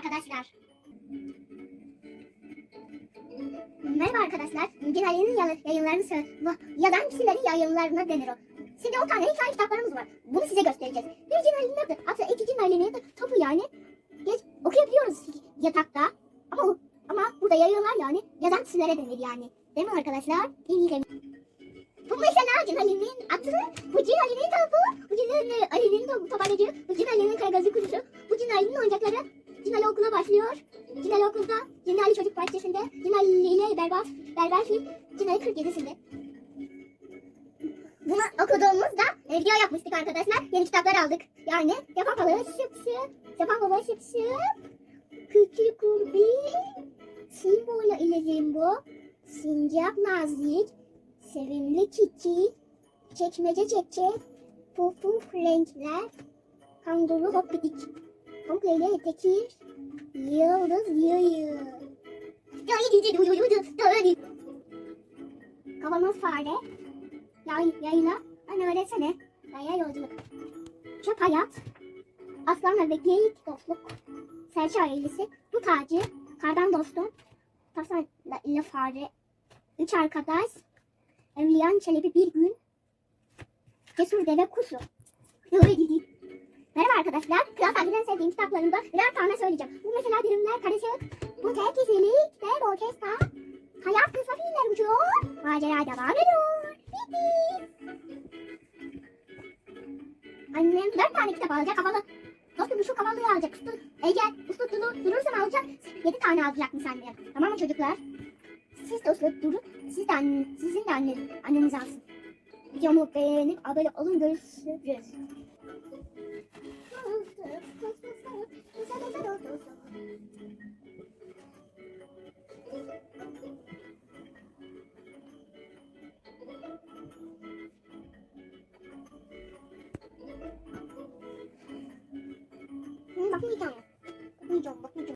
arkadaşlar. Merhaba arkadaşlar. Genelinin yayınlarını bu yazan kişilerin yayınlarına denir o. Şimdi 10 tane hikaye kitaplarımız var. Bunu size göstereceğiz. Bir cinayetini yaptı. Hatta iki cinayetini yaptı. Topu yani. Geç okuyabiliyoruz yatakta. Ama ama burada yayınlar yani yazan kişilere denir yani. Değil mi arkadaşlar? İyi, iyi Bu mesela cinayetinin adı. Bu cinayetinin topu. Bu cinayetinin başlıyor. Cin Ali okulda, Cin Ali çocuk bahçesinde, Cin Ali ile berber, berber film, Cin Ali 47'sinde. Bunu okuduğumuzda e, video yapmıştık arkadaşlar. Yeni kitaplar aldık. Yani yapan balığı şıp şıp, yapan balığı şıp şıp, küçük kurbi, Simbola ile Zimbo, Sincap nazik, sevimli çiçi, çekmece çekçek, puf puf renkler, kanguru hoppidik, komple tekir, yıldız yığıyı. Kavanoz fare, yay, yayla, bana öğretsene, yaya yolculuk. Çöp hayat, aslanla ve geyik dostluk, serçe ailesi, dut ağacı, kardan dostum, Tasarla ile fare, üç arkadaş, Evliyan Çelebi bir gün, Cesur Deve Kusu. Merhaba arkadaşlar. Kral Fatih'in en sevdiğim kitaplarında birer tane söyleyeceğim. Bu mesela birimler karışık. Bu tek kişilik ve orkestra. Hayat kısa filmler uçuyor. Macera devam ediyor. Bitti. Annem dört tane kitap alacak. Havalı. Dostum şu kavallığı alacak. Ustu, Ege uslu duru, durursan alacak. Yedi tane alacakmış annem. Tamam mı çocuklar? Siz de uslu durun. Siz de anne, sizin de anne, anneniz alsın. Videomu beğenip abone olun. Görüşürüz. 음, 막무기잖아. 막무기죠, 막무기